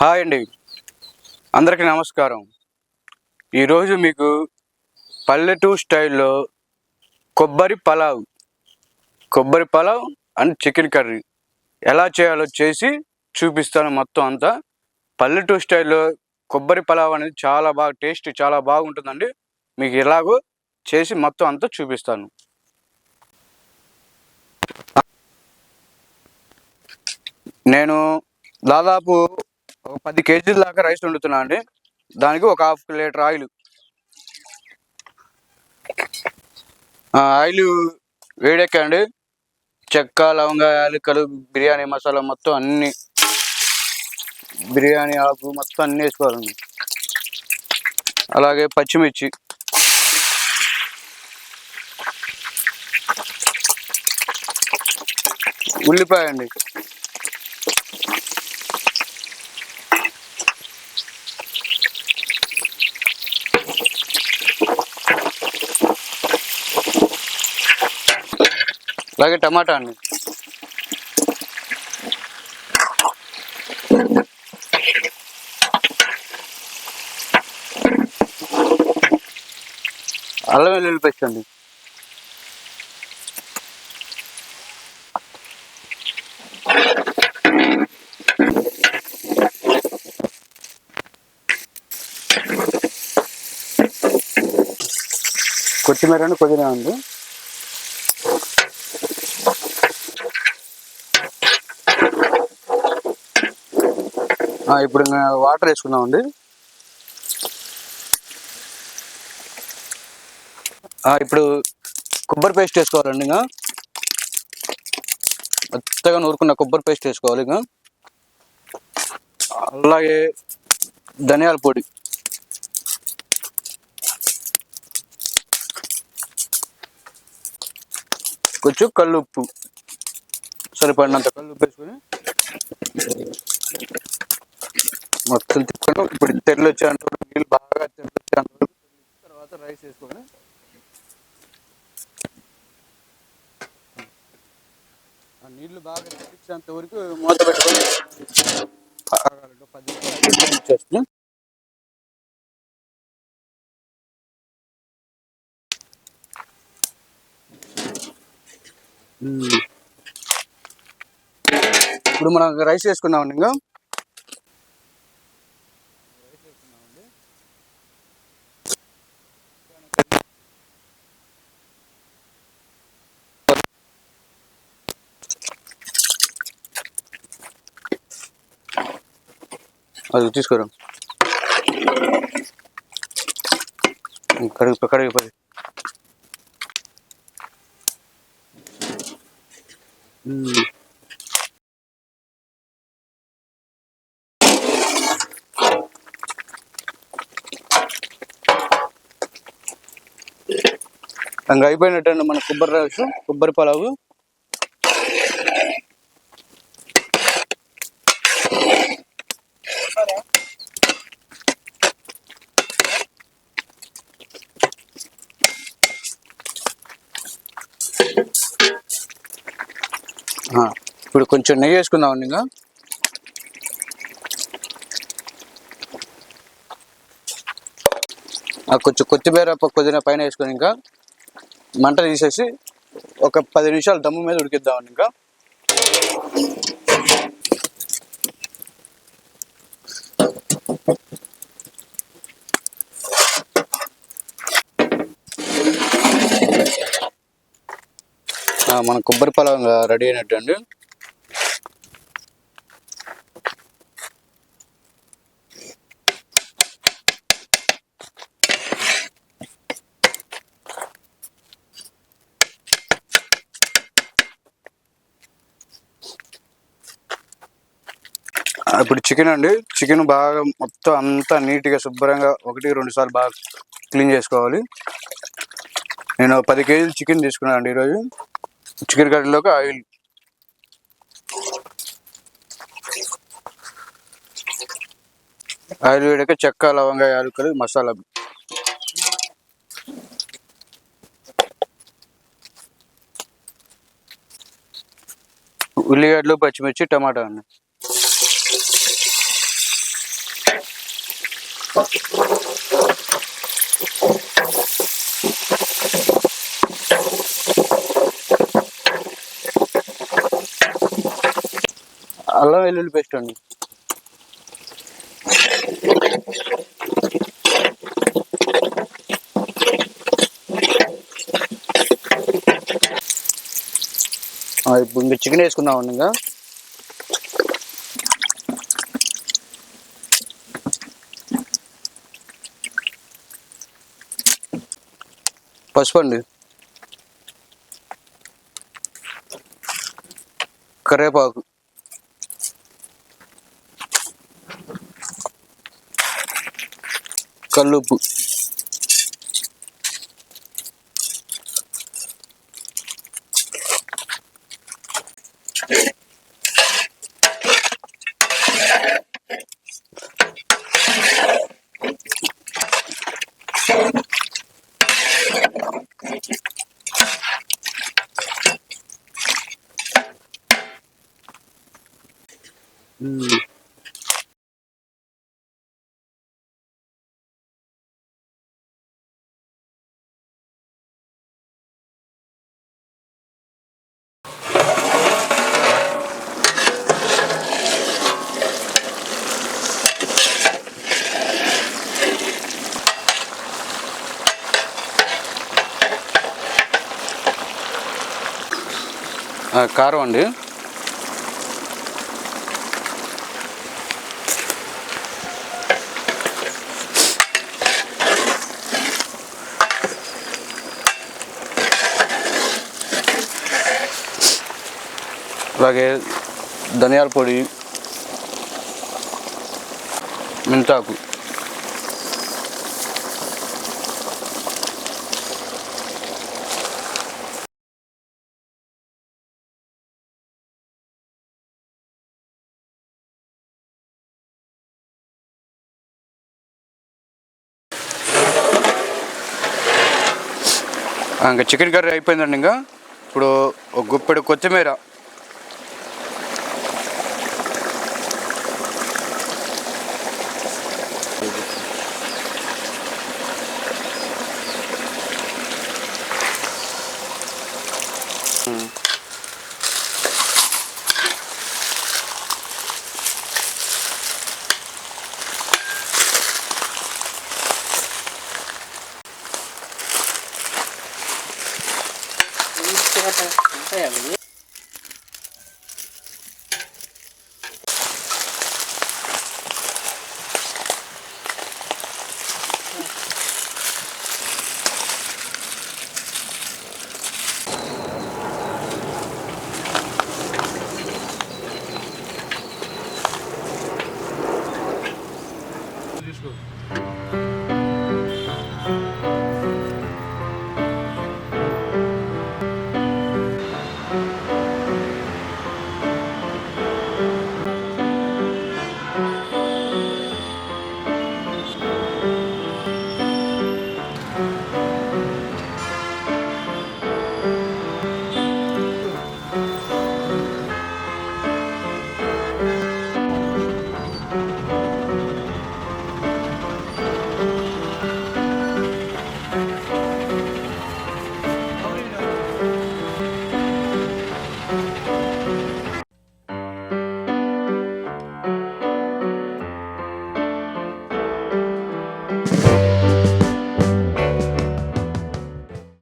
Hi అండి. అందరికీ నమస్కారం. ఈరోజు మీకు పల్లెటూరు స్టైల్లో కొబ్బరి పలావ్ కొబ్బరి పలావ్ అండ్ చికెన్ కర్రీ ఎలా చేయాలో చేసి చూపిస్తాను మొత్తం అంతా. పల్లెటూరు స్టైల్లో కొబ్బరి పలావ్ అనేది చాలా బాగా టేస్ట్ చాలా బాగుంటుందండి. మీకు ఎలాగో చేసి మొత్తం అంతా చూపిస్తాను. నేను దాదాపు ఒక పది కేజీల దాకా రైస్ వండుతున్నా అండి. దానికి ఒక హాఫ్ లీటర్ ఆయిల్. ఆ, ఆయిల్ వేడెక్కండి. చెక్క లవంగ యాలక్కలు బిర్యానీ మసాలా మొత్తం అన్ని బిర్యానీ ఆకు మొత్తం అన్ని వేసుకోవాలండి. అలాగే పచ్చిమిర్చి. ఉల్లిపాయ అండి అలాగే టమాటా అండి. అల్లం వెల్లుల్లి పేస్ట్ అండి. కొత్తిమీర అండి పుదీనా అండి. ఇప్పుడు వాటర్ వేసుకున్నామండి ఇప్పుడు కొబ్బరి పేస్ట్ వేసుకోవాలండి ఇంకా. మెత్తగా నూరుకున్న కొబ్బరి పేస్ట్ వేసుకోవాలి ఇంకా. అలాగే ధనియాల పొడి. కొంచెం కళ్ళు ఉప్పు సరిపడినంత కళ్ళు ఉప్పు వేసుకొని మొత్తం తిప్పుకొని ఇప్పుడు తెరలు వచ్చేంత నీళ్ళు బాగా తెరలు వచ్చేంత తర్వాత రైస్ వేసుకొని ఆ నీళ్ళు బాగా తెరిచేంత వరకు మూత పెట్టుకొని పది నిమిషాలు. ఇప్పుడు మనం రైస్ వేసుకున్నామండి ఇంకా. అది తీసుకోరా. కడుగు కడుగు పది. మ్మ్. ఇంకా అయిపోయినట్టండి మన కొబ్బరి రైస్ కొబ్బరి పలావు? ఇప్పుడు కొంచెం నెయ్యి వేసుకుందామండి ఇంకా. ఆ కొంచెం కొత్తిమీర కొద్దిగా పైన వేసుకొని ఇంకా మంట తీసేసి ఒక పది నిమిషాలు దమ్ము మీద ఉడికిద్దామండి ఇంకా. మన కొబ్బరి పొలం రెడీ అయినట్టు అండి. ఇప్పుడు చికెన్ అండి. చికెన్ బాగా మొత్తం అంతా నీట్గా శుభ్రంగా ఒకటి రెండు సార్లు బాగా క్లీన్ చేసుకోవాలి. నేను పది కేజీలు చికెన్ తీసుకున్నాను అండి ఈరోజు. చికెన్ కర్రీలోకి ఆయిల్. ఆయిల్ వేడాక చెక్క లవంగ యాలకులు మసాలా. ఉల్లిగడ్డలు పచ్చిమిర్చి టమాటా అండి. అల్లం వెల్లుల్లి పేస్ట్ అండి. ఇప్పుడు ఇంకా చికెన్ వేసుకుందామండి ఇంకా పసుపు అండి కరివేపాకు. కల్లుప్పు. కారం అండి అలాగే ధనియాల పొడి మెంతాకు ఇంకా చికెన్ కర్రీ అయిపోయిందండి ఇంకా. ఇప్పుడు ఒక గుప్పెడు కొత్తిమీర.